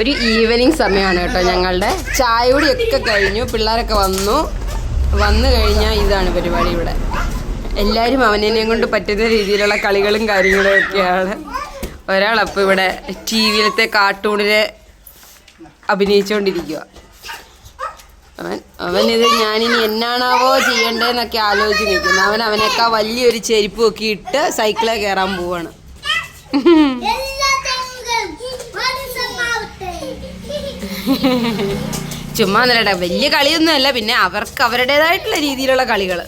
ഒരു ഈവനിങ് സമയമാണ് കേട്ടോ ഞങ്ങളുടെ. ചായ ഒക്കെ കഴിഞ്ഞു പിള്ളേരൊക്കെ വന്നു. വന്നു കഴിഞ്ഞാൽ ഇതാണ് പരിപാടി ഇവിടെ. എല്ലാവരും അവനെയും കൊണ്ട് പറ്റുന്ന രീതിയിലുള്ള കളികളും കാര്യങ്ങളും ഒക്കെയാണ് ഒരാളപ്പോൾ ഇവിടെ ടി വിയിലത്തെ കാർട്ടൂണിനെ അഭിനയിച്ചുകൊണ്ടിരിക്കുക അവൻ ഇത് ഞാനിനി എന്നാണാവോ ചെയ്യേണ്ടതെന്നൊക്കെ ആലോചിച്ച് നിൽക്കുന്നു അവൻ അവനേക്കാൾ വലിയൊരു ചെരുപ്പ് ഒക്കെ ഇട്ട് സൈക്കിളെ കയറാൻ പോവാണ്. ചുമ്മാ എന്നല്ലടാ വലിയ കളിയൊന്നുമല്ല പിന്നെ അവർക്ക് അവരുടേതായിട്ടുള്ള രീതിയിലുള്ള കളികൾ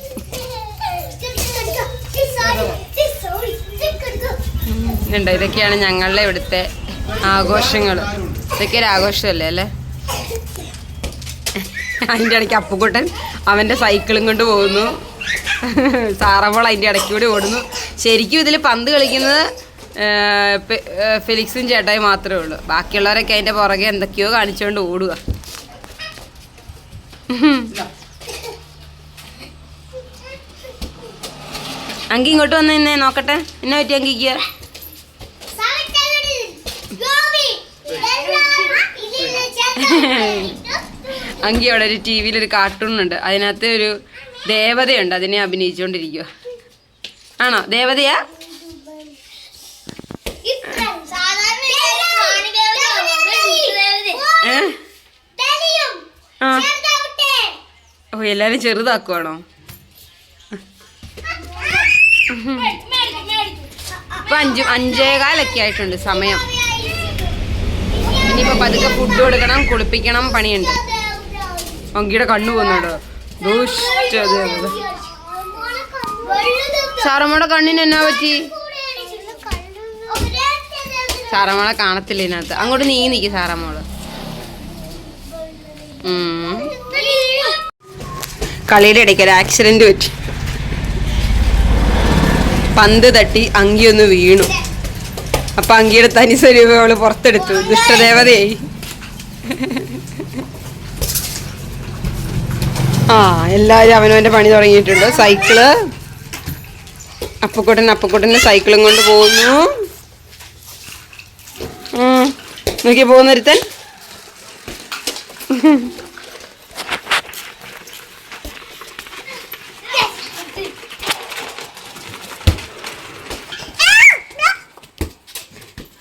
ഉണ്ടോ ഇതൊക്കെയാണ് ഞങ്ങളുടെ ഇവിടുത്തെ ആഘോഷങ്ങൾ ഇതൊക്കെ ഒരു ആഘോഷമല്ലേ അല്ലേ? അതിന്റെ ഇടയ്ക്ക് അപ്പുക്കുട്ടൻ അവന്റെ സൈക്കിളും കൊണ്ട് പോകുന്നു. സാറമ്പോൾ അതിന്റെ ഇടയ്ക്ക് കൂടി ഓടുന്നു. ശരിക്കും ഇതിൽ പന്ത് കളിക്കുന്നത് ഫെലിക്സും ചേട്ടായി മാത്രമേ ഉള്ളൂ. ബാക്കിയുള്ളവരൊക്കെ അതിന്റെ പുറകെ എന്തൊക്കെയോ കാണിച്ചുകൊണ്ട് ഓടുക അങ്കി ഇങ്ങോട്ട് വന്ന് നിന്നേ നോക്കട്ടെ. എന്നെ പറ്റി അങ്കിക്ക്? അങ്കി അവിടെ ഒരു ടി വിയിൽ ഒരു കാർട്ടൂൺ ഉണ്ട്. അതിനകത്ത് ഒരു ദേവതയുണ്ട്. അതിനെ അഭിനയിച്ചുകൊണ്ടിരിക്കുക ആണോ? ദേവതയാ? ഓ എല്ലാരും ചെറുതാക്കുവാണോ? ഇപ്പൊ അഞ്ചു അഞ്ചേകാലൊക്കെ ആയിട്ടുണ്ട് സമയം. ഇനിയിപ്പോ പതുക്കെ ഫുഡ് കൊടുക്കണം കുളിപ്പിക്കണം പണിയുണ്ട്. അങ്കിയുടെ കണ്ണു പോകുന്നുണ്ടോ? ദുഷ്ട സാറമ്മയുടെ കണ്ണിന് എന്നാ പറ്റി? സാറമ്മളെ കാണത്തില്ല ഇതിനകത്ത്. അങ്ങോട്ട് നീങ്ങി നിൽക്കി സാറമ്മോൾ. ഉം. കളിയുടെ ഇടയ്ക്ക് ഒരു ആക്സിഡന്റ് പറ്റി. പന്ത് തട്ടി അങ്കി ഒന്ന് വീണു. അപ്പൊ അങ്കിയുടെ തനി സ്വരൂപം അവൾ പുറത്തെടുത്തു. ദുഷ്ടദേവതയായി. ആ എല്ലാവരും അവനവന്റെ പണി തുടങ്ങിയിട്ടുണ്ട്. സൈക്കിൾ. അപ്പക്കുട്ടൻ അപ്പക്കുട്ടന്റെ സൈക്കിളും കൊണ്ട് പോകുന്നു. നോക്കി പോകുന്നൊരുത്തൻ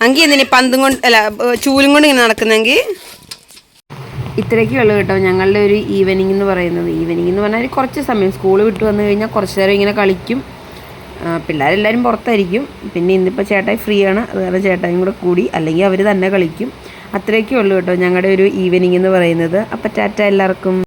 അങ്കി എന്തിനീ പന്തും കൊണ്ട് അല്ല ചൂലും കൊണ്ട് ഇങ്ങനെ നടക്കുന്നെങ്കിൽ ഇത്രയൊക്കെയുള്ളൂ കേട്ടോ ഞങ്ങളുടെ ഒരു ഈവനിങ് എന്ന് പറയുന്നത്. ഈവനിങ് എന്ന് പറഞ്ഞാൽ കുറച്ച് സമയം. സ്കൂൾ വിട്ട് വന്നു കഴിഞ്ഞാൽ കുറച്ച് നേരം ഇങ്ങനെ കളിക്കും. പിള്ളേരെല്ലാവരും പുറത്തായിരിക്കും. പിന്നെ ഇന്നിപ്പോൾ ചേട്ടായി ഫ്രീ ആണ് അതുപോലെ ചേട്ടായും കൂടെ കൂടി അല്ലെങ്കിൽ അവർ തന്നെ കളിക്കും. അത്രയൊക്കെ ഉള്ളു കേട്ടോ ഞങ്ങളുടെ ഒരു ഈവനിങ് എന്ന് പറയുന്നത്. അപ്പോൾ ടാറ്റ എല്ലാവർക്കും.